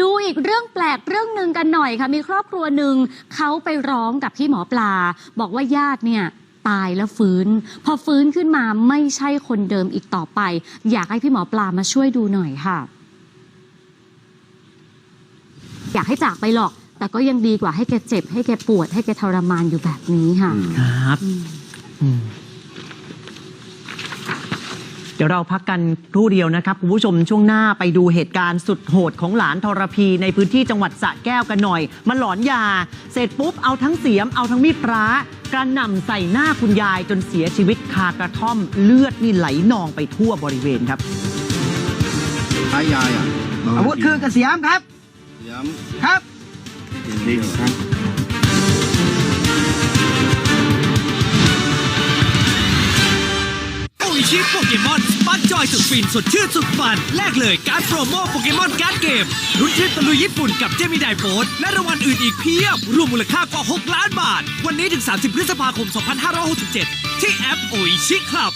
ดูอีกเรื่องแปลกเรื่องหนึ่งกันหน่อยค่ะ มีครอบครัวหนึ่งเขาไปร้องกับพี่หมอปลา บอกว่าญาติเนี่ยตายแล้วฟื้น พอฟื้นขึ้นมาไม่ใช่คนเดิมอีกต่อไป อยากให้พี่หมอปลามาช่วยดูหน่อยค่ะ อยากให้จากไปหรอก แต่ก็ยังดีกว่าให้แกเจ็บ ให้แกปวด ให้แกทรมานอยู่แบบนี้ค่ะ ครับอืมเดี๋ยวเราพักกันครู่เดียวนะครับคุณผู้ชมช่วงหน้าไปดูเหตุการณ์สุดโหดของหลานทรพีในพื้นที่จังหวัดสระแก้วกันหน่อย มันหลอนยา เสร็จปุ๊บเอาทั้งเสียมเอาทั้งมีดพระกระหน่ำใส่หน้าคุณยายจนเสียชีวิตคากระท่อมเลือดนี่ไหลนองไปทั่วบริเวณครับท้ายยายอะอาวุธคือกระเสียมครับเสียมครับนี่ครับ โออิชิโปเกมอนปักจอยสุดฟินสดชื่นสุดฟัน แลกเลยการดโปรโมโปเกมอนการ์ดเกมรุ่นทริปตะลุยญี่ปุ่นกับเจมิไดโฟนและรางวัลอื่นอีกเพียบ รวมมูลค่ากว่า 6 ล้านบาท วันนี้ถึง 30 พฤษภาคม 2567 ที่แอปโออิชิคลับ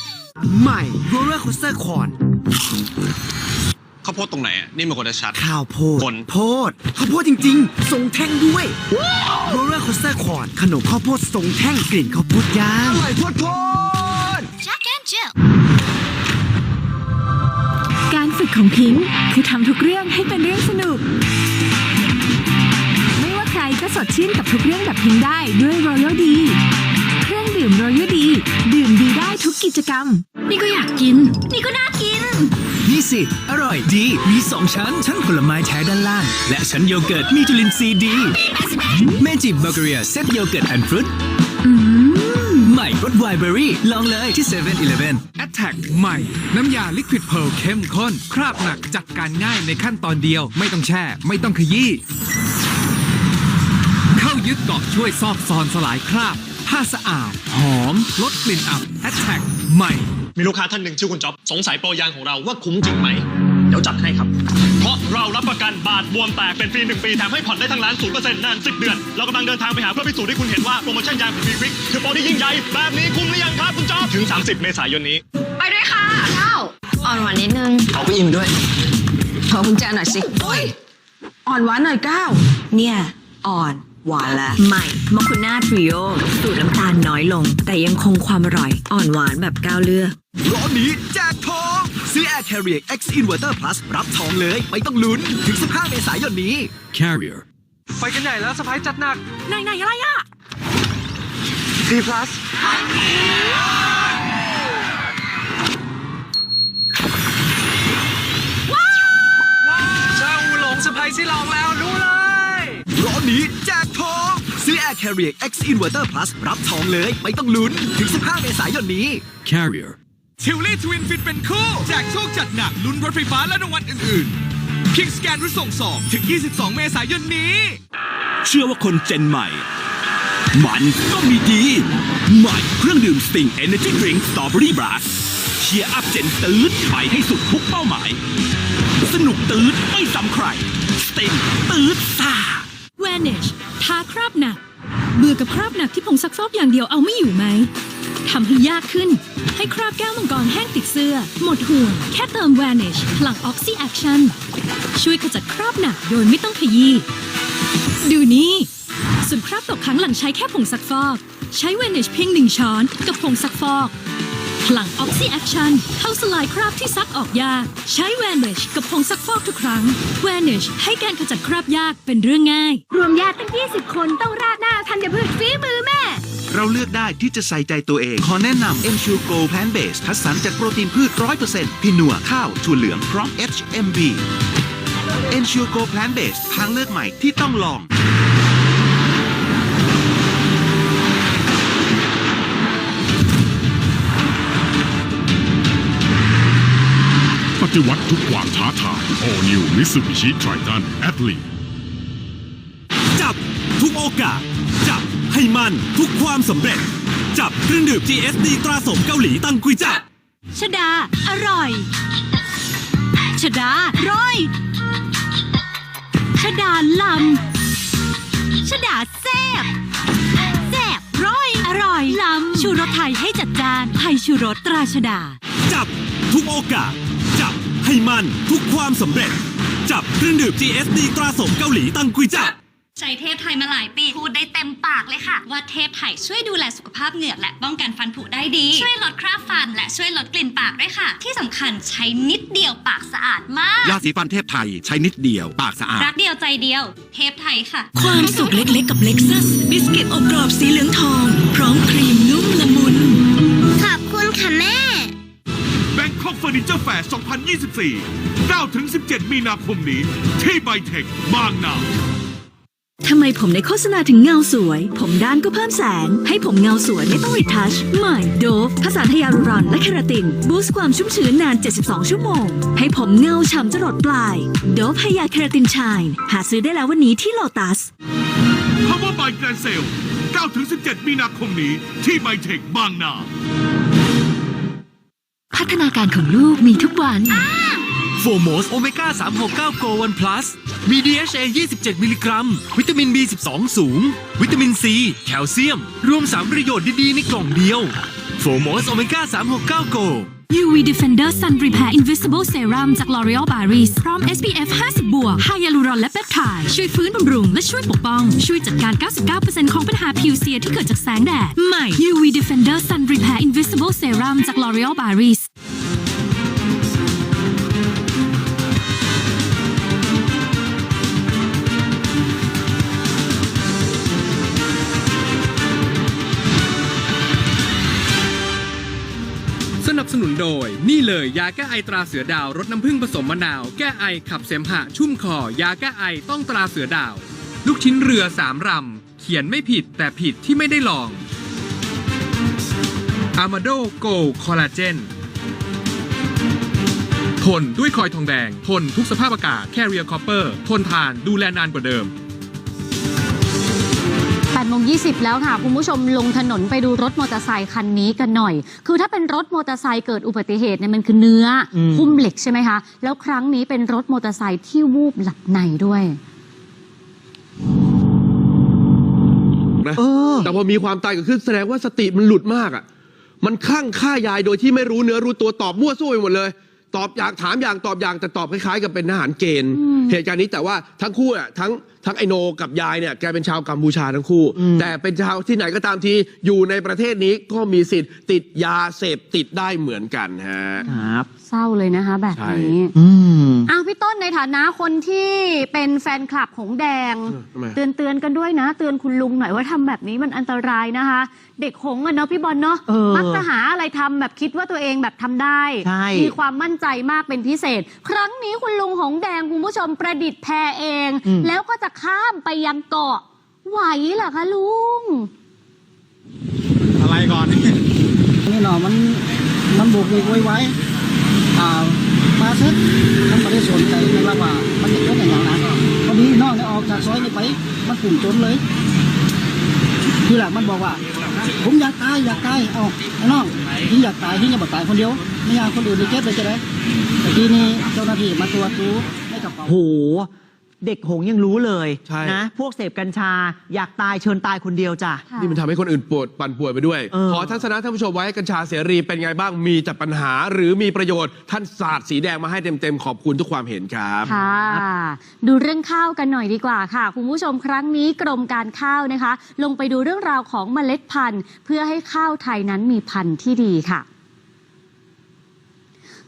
ใหม่ Roller Coaster Corn ข้าวโพดตรงไหนอะนี่มันควรจะชัดข้าวโพดคนโพดข้าวโพดจริงๆทรงแท่งด้วย Roller Coaster Corn ขนมข้าวโพดทรงแท่งกลิ่นข้าวโพดย่างอร่อยโพดโพด การฝึกของพิงค์คือทำทุกเรื่องให้เป็นเรื่องสนุก ไม่ว่าใครก็สดชื่นกับทุกเรื่องแบบพิงค์ได้ด้วย Royal D เครื่องดื่ม Royal D ดื่มดีได้ทุกกิจกรรม นี่ก็อยากกิน นี่ก็น่ากิน นี่สิ อร่อยดี มีสองชั้น ชั้นผลไม้แท้ด้านล่าง และชั้นโยเกิร์ตมีจุลินทรีย์ดีเมจิเบเกอรี่เซตโยเกิร์ตแอนด์ฟรุตใหม่รสไวเบอรี่ลองเลยที่7 e เ e ่ e อ a t t a c k ใหม่ น้ำยาลิควิดเพ l เข้มข้น คราบหนักจัดการง่ายในขั้นตอนเดียว ไม่ต้องแช่ ไม่ต้องขยี้ เข้ายึดเกาะช่วยซอกซอนสลายคราบ ผ้าสะอาด หอม ลดกลิ่นอับ a t t a c k ใหม่ มีลูกค้าท่านหนึ่งชื่อคุณจ๊อบสงสัยโปรยางของเราว่าคุ้มจริงไหม เดี๋ยวจัดให้ครับ เพราะเรารับประกันบาดบวมแตกเป็นฟรีหนึ่งปีแถมให้ผ่อนได้ทั้งร้านศูนย์เปอร์เซ็นต์นานสิบเดือน เรากำลังเดินทางไปหาเพื่อพิสูจน์ให้คุณเห็นว่าโปรโมชั่นยางของวีวิกคือโปรที่ยิ่งใหญ่แบบนี้คุ้มหรือยังครับคุณจ๊อบถึง 30 เมษายนนี้ไป ด้วยค่ะเก้าอ่อนหวานนิดนึงเอาไปอิ่มด้วยขอกุญแจหน่อยสิอ่อนหวานหน่อยเก้าเนี่ย อ่อนหวานละใหม่มอคุน่าทริโอสูตรน้ำตาลน้อยลง แต่ยังคงความอร่อย อ่อนหวานแบบก้าวเลือกร้อนนี้แจกทองซื้อ Air Carrier X Inverter Plus รับทองเลย ไม่ต้องลุ้น ถึง 15 เมษายนนี้ Carrier ไปกันใหญ่แล้วสไปจัดหนักไหนไหนอะไรอะ C plus หลงสไปซี่ลองแล้วรู้เลย ร้อนนี้แจกทองซื้อ Air Carrier X Inverter Plus รับทองเลย ไม่ต้องลุ้น ถึง 15 เมษายนนี้ Carrier ทิวลี่ทวินฟิตเป็นคู่แจกโชคจัดหนักลุ้นรถไฟฟ้าและรางวัลอื่นๆเพียงสแกนรุ่นส่งสองถึง 22 เมษายนนี้ เชื่อว่าคนเจนใหม่ มันก็มีดี ใหม่เครื่องดื่มสติง Energy Drink Strawberry Blast เชียร์อัพเจนตืดไปให้สุดทุกเป้าหมาย สนุกตืดไม่ซ้ำใครส ติงตืดซ่า Vanish ทาคราบหนัก เบื่อกับคราบหนักที่ผงซักฟอกอย่างเดียวเอาไม่อยู่ไหมทำให้ยากขึ้น ให้คราบแก้วมังกรแห้งติดเสื้อ หมดห่วง แค่เติม Vanish พลัง Oxy Action ช่วยขจัดคราบหนักโดยไม่ต้องขยี้ดูนี่ส่วนคราบตกค้างหลังใช้แค่ผงซักฟอก ใช้ Vanish เพียงหนึ่งช้อนกับผงซักฟอก พลัง Oxy Action เข้าสลายคราบที่ซักออกยาก ใช้ Vanish กับผงซักฟอกทุกครั้ง Vanish ให้การขจัดคราบยากเป็นเรื่องง่าย รวมญาติตั้ง 20 คนต้องราดหน้าทันยพืชฝีมือแม่ เราเลือกได้ที่จะใส่ใจตัวเอง ขอแนะนำ m s u r e Go Plant Base คัดสรรจากโปรตีนพืช 100%พินัวข้าวถั่วเหลืองพร้อม HMB m s u r e Go Plant Base ทางเลือกใหม่ที่ต้องลอง ฏิวัติทุกความท้าทาย All New Mitsubishi Triton Athlete จับทุกโอกาส จับให้มันทุกความสำเร็จ จับเครื่องดื่ม GSD ตราสมเกาหลีตังกุยจับชดา อร่อยชดาร้อยชดาลำชดาแซบแซบร้อย อร่อยลำชูรสไทยให้จัดจานไทยชูรสตราชดา จับทุกโอกาสจับ ให้มันทุกความสำเร็จ จับเครื่องดื่ม GSD ตราสมเกาหลีตังกุยจับใช้เทพไทยมาหลายปี พูดได้เต็มปากเลยค่ะ ว่าเทพไทยช่วยดูแลสุขภาพเหงือกและป้องกันฟันผุได้ดี ช่วยลดคราบฟัน และช่วยลดกลิ่นปากด้วยค่ะ ที่สำคัญใช้นิดเดียวปากสะอาดมากยาสีฟันเทพไทยใช้นิดเดียวปากสะอาดรักเดียวใจเดียว เทพไทยค่ะ ความสุขเล็กๆกับเล็กซัสบิสกิตอบกรอบสีเหลืองทอง พร้อมครีมนุ่มละมุนขอบคุณค่ะแม่ Bangkok Furniture Fair 2024 9-17 มีนาคมนี้ ที่ไบเทคบางนาทำไมผมในโฆษณาถึงเงาสวย ผมด้านก็เพิ่มแสง ให้ผมเงาสวยไม่ต้องรีทัช ใหม่โดฟผสานไฮยาลูรอนและเคราติน บูสต์ความชุ่มชื้นนาน 72 ชั่วโมง ให้ผมเงาฉ่ำจรดปลาย โดฟไฮยาเคราตินชายหาซื้อได้แล้ววันนี้ที่โลตัส Power by Grand Sale 9-17 มีนาคมนี้ที่ไบเทคบางนา พัฒนาการของลูกมีทุกวัน โฟโมสโอเมก้า369โกวันพลัสมี DHA 27 มิลลิกรัม วิตามิน B12 สูง วิตามินซีแคลเซียม รวม 3 ประโยชน์ดี ๆ ในกล่องเดียว โฟโมสโอเมก้า369โก UV Defender Sun Repair Invisible Serum จาก L'Oreal Paris พร้อม SPF 50 บวกไฮยาลูรอนและเปปไทด์ช่วยฟื้นบำรุง และช่วยปกป้อง ช่วยจัดการ 99%ของปัญหาผิวเสียที่เกิดจากแสงแดด ใหม่ UV Defender Sun Repair Invisible Serum จาก L'Oreal Paris เลย ยาแก้ไอตราเสือดาวรสน้ำผึ้งผสมมะนาว แก้ไอขับเสมหะชุ่มคอ ยาแก้ไอต้องตราเสือดาว ลูกชิ้นเรือสามรำ เขียนไม่ผิดแต่ผิดที่ไม่ได้ลอง a m a d o Go Collagen ทนด้วยคอยทองแดง ทนทุกสภาพอากาศ Carrier Copper ทนทานดูแลนานกว่าเดิม 8โมง20 แล้วค่ะ คุณผู้ชมลงถนนไปดูรถมอเตอร์ไซคันนี้กันหน่อย คือถ้าเป็นรถมอเตอร์ไซค์เกิดอุบัติเหตุเนี่ยมันคือเนื้ออมหุ้มเหล็กใช่ไหมคะ แล้วครั้งนี้เป็นรถมอเตอร์ไซค์ที่วูบหลับในด้วย นะเออ แต่พอมีความตายเกิดขึ้นแสดงว่าสติมันหลุดมากอะ มันคลั่งฆ่ายายโดยที่ไม่รู้เนื้อรู้ตัวตอบมั่วซั่วไปหมดเลย ตอบอย่างถามอย่างตอบอย่างแต่ตอบคล้ายๆ กับเป็นทหารเกณฑ์อืมเหตุการณ์นี้แต่ว่าทั้งคู่อะทั้งทั้งไอโนกับยายเนี่ยแกเป็นชาวกัมพูชาทั้งคู่อืมแต่เป็นชาวที่ไหนก็ตามทีอยู่ในประเทศนี้ก็มีสิทธิ์ติดยาเสพติดได้เหมือนกันฮะครับ เศร้าเลยนะคะแบบนี้ อืม อ้าวพี่ต้นในฐานะคนที่เป็นแฟนคลับของแดงเออทำไม เตือนเตือนๆกันด้วยนะ เตือนคุณลุงหน่อยว่าทำแบบนี้มันอันตรายนะคะ เด็กหงส์อะเนาะพี่บอลเนาะเออมักจะหาอะไรทำแบบคิดว่าตัวเองแบบทำได้ ใช่ มีความมั่นใจมากเป็นพิเศษ ครั้งนี้คุณลุงหงส์แดงคุณผู้ชมประดิษฐ์แพเองอืมแล้วก็จะข้ามไปยังเกาะไหวเหรอคะลุง อะไรก่อน นี่หนอมันมันบุกอีกไว้ไว้อ่า มาเซ็ตมันไม่ได้สนใจเลยว่าว่ามันจะเป็นอย่างนั้นพอดีน้องเนี่ยออกจากซอยนี้ไป มันปุ่มจนเลยทีหลักมันบอกว่า ผมอยากตายอยากตายเอาไอ้น้องที่อยากตายที่จะบอกตายคนเดียว ไม่อยากคนอื่นไปเจ็บเลยจะได้แต่ทีนี้เจ้าหน้าที่มาตรวจดูให้กระเป๋าโห เด็กหงยังรู้เลยใช่ นะพวกเสพกัญชา อยากตายเชิญตายคนเดียวจ้ะ ค่ะ นี่มันทำให้คนอื่นปวดปั่นป่วยไปด้วย เออ ขอทัศนะท่านผู้ชมไว้กัญชาเสรีเป็นไงบ้างมีแต่ปัญหาหรือมีประโยชน์ ท่านสาดสีแดงมาให้เต็มๆขอบคุณทุกความเห็นครับ ค่ะ ดูเรื่องข้าวกันหน่อยดีกว่าค่ะ คุณผู้ชมครั้งนี้กรมการข้าวนะคะ ลงไปดูเรื่องราวของเมล็ดพันธุ์ เพื่อให้ข้าวไทยนั้นมีพันธุ์ที่ดีค่ะ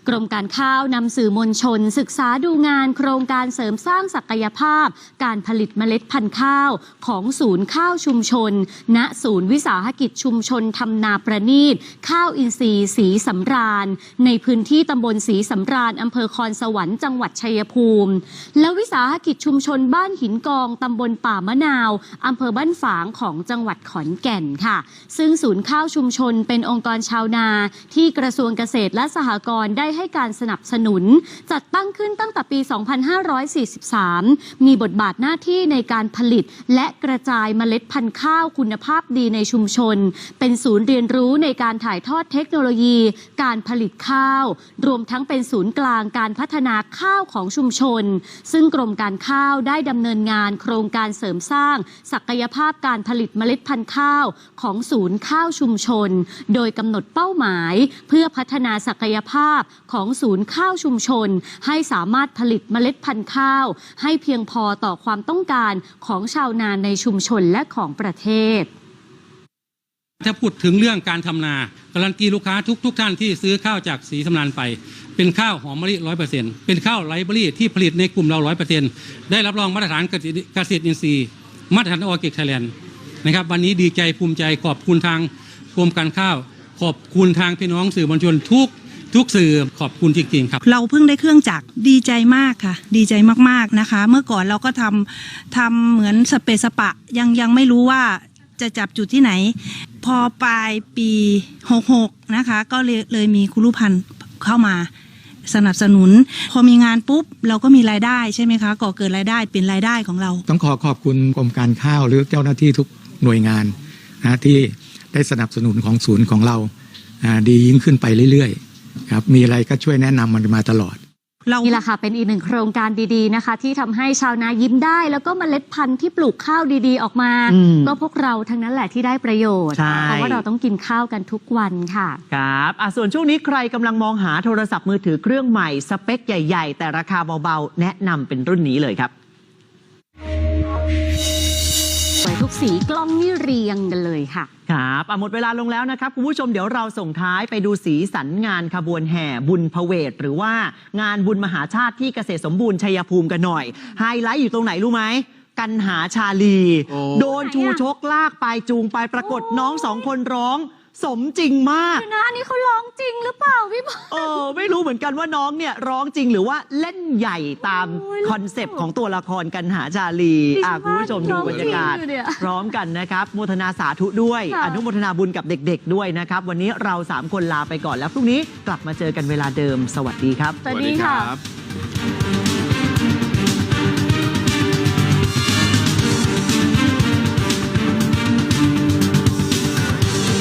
กรมการข้าวนำสื่อมวลชน ศึกษาดูงานโครงการเสริมสร้างศักยภาพ การผลิตเมล็ดพันธุ์ข้าว ของศูนย์ข้าวชุมชน ณศูนย์วิสาหกิจชุมชนทำนาประณีต ข้าวอินทรีย์สีสำราญ ในพื้นที่ตำบลสีสำราญอำเภอคอนสวรรค์จังหวัดชัยภูมิ และวิสาหกิจชุมชนบ้านหินกองตำบลป่ามะนาวอำเภอบ้านฝางของจังหวัดขอนแก่นค่ะ ซึ่งศูนย์ข้าวชุมชนเป็นองค์กรชาวนา ที่กระทรวงเกษตรและสหกรณ์ได้ให้การสนับสนุน จัดตั้งขึ้นตั้งแต่ปี 2543 มีบทบาทหน้าที่ในการผลิต และกระจายเมล็ดพันธุ์ข้าวคุณภาพดีในชุมชน เป็นศูนย์เรียนรู้ในการถ่ายทอดเทคโนโลยี การผลิตข้าว รวมทั้งเป็นศูนย์กลางการพัฒนาข้าวของชุมชน ซึ่งกรมการข้าวได้ดำเนินงานโครงการเสริมสร้าง ศักยภาพการผลิตเมล็ดพันธุ์ข้าวของศูนย์ข้าวชุมชน โดยกำหนดเป้าหมาย เพื่อพัฒนาศักยภาพของศูนย์ข้าวชุมชน ให้สามารถผลิตเมล็ดพันธุ์ข้าว ให้เพียงพอต่อความต้องการของชาวนานในชุมชนและของประเทศ ถ้าพูดถึงเรื่องการทำนาการันตีลูกค้าทุกทุกท่านที่ซื้อข้าวจากสีสำนานไป เป็นข้าวหอมมะลิร้อยเปอร์เซ็นต์เป็นข้าวไรเบรี่ที่ผลิตในกลุ่มเราร้อยเปอร์เซ็นต์ได้รับรองมาตรฐานเกษตรเกษตรอินทรีย์มาตรฐานออร์แกนิกไทยแลนด์นะครับวันนี้ดีใจภูมิใจขอบคุณทางกรมการข้าว ขอบคุณทางพี่น้องสื่อมวลชนทุก ทุกสื่อขอบคุณจริงๆครับ เราเพิ่งได้เครื่องจักรดีใจมากค่ะ ดีใจมากๆนะคะ เมื่อก่อนเราก็ทำทำเหมือนสเปซสปะยังยังไม่รู้ว่าจะจับจุดที่ไหน พอปลายปี 66 นะคะ ก็เลยเลยมีครูรุพันธ์เข้ามาสนับสนุน พอมีงานปุ๊บ เราก็มีรายได้ใช่ไหมคะก่อเกิดรายได้เป็นรายได้ของเรา ต้องขอขอบคุณกรมการข้าวหรือเจ้าหน้าที่ทุกหน่วยงานนะที่ได้สนับสนุนของศูนย์ของเราอ่าดียิ่งขึ้นไปเรื่อยๆ ครับมีอะไรก็ช่วยแนะนำมันมาตลอดนี่แหละค่ะเป็นอีกหนึ่งโครงการดีๆนะคะ ที่ทำให้ชาวนายิ้มได้ แล้วก็เมล็ดพันธุ์ที่ปลูกข้าวดีๆออกมา อืมก็พวกเราทั้งนั้นแหละที่ได้ประโยชน์ ใช่ เพราะว่าเราต้องกินข้าวกันทุกวันค่ะ ครับอะส่วนช่วงนี้ใครกำลังมองหาโทรศัพท์มือถือเครื่องใหม่ สเปคใหญ่ ๆ แต่ราคาเบา ๆ แนะนำเป็นรุ่นนี้เลยครับ กสีกล้องนี่เรียงกันเลยค่ะ ครับอะหมดเวลาลงแล้วนะครับคุณผู้ชมเดี๋ยวเราส่งท้ายไปดูสีสันงานขบวนแห่บุญพเวทหรือว่างานบุญมหาชาติที่เกษตรสมบูรณ์ชัยภูมิกันหน่อย ไฮไลท์อยู่ตรงไหนรู้ไหมกันหาชาลีโอ้โดนชูชกลากไปจูงไปปรากฏน้องสองคนร้อง สมจริงมากเดี๋ยวนะอันนี้เขาร้องจริงหรือเปล่าพี่บอล เออไม่รู้เหมือนกันว่าน้องเนี่ยร้องจริงหรือว่าเล่นใหญ่ตามโอ้ยคอนเซปต์ของตัวละครกันหาชาลีดิฉันอะคุณผู้ชมดูว่าบรรยากาศร้องจริงอยู่เนี่ยพร้อมกันนะครับโมทนาสาธุด้วย ค่ะ อนุโมทนาบุญกับเด็กๆด้วยนะครับ วันนี้เรา 3 คนลาไปก่อนแล้วพรุ่งนี้กลับมาเจอกันเวลาเดิม สวัสดีครับ สวัสดีค่ะ รับ